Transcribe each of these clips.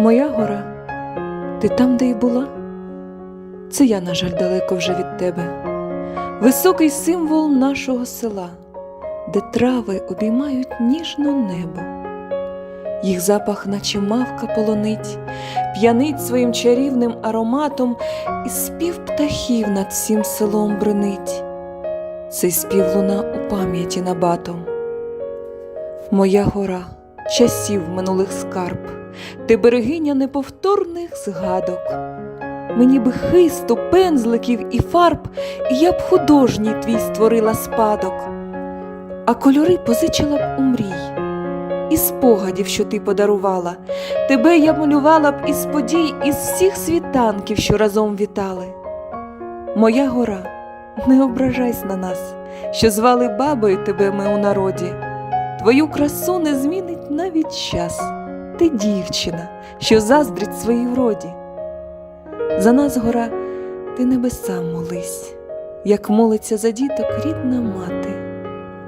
Моя гора, ти там, де й була? Це я, на жаль, далеко вже від тебе. Високий символ нашого села, де трави обіймають ніжно небо. Їх запах, наче мавка полонить, п'янить своїм чарівним ароматом, і спів птахів над всім селом бренить. Цей спів луна у пам'яті набатом. Моя гора часів минулих скарб, ти берегиня неповторних згадок. Мені би хисту, пензликів і фарб, і я б художній твій створила спадок, а кольори позичила б у мрій, і спогадів, що ти подарувала, тебе я малювала б із подій, із всіх світанків, що разом вітали. Моя гора, не ображайся на нас, що звали бабою тебе ми у народі. Твою красу не змінить навіть час. Ти дівчина, що заздрить своїй вроді. За нас, гора, ти небесам молись, як молиться за діток рідна мати.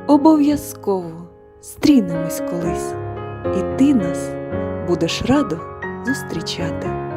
Обов'язково стрінемось колись, і ти нас будеш радо зустрічати.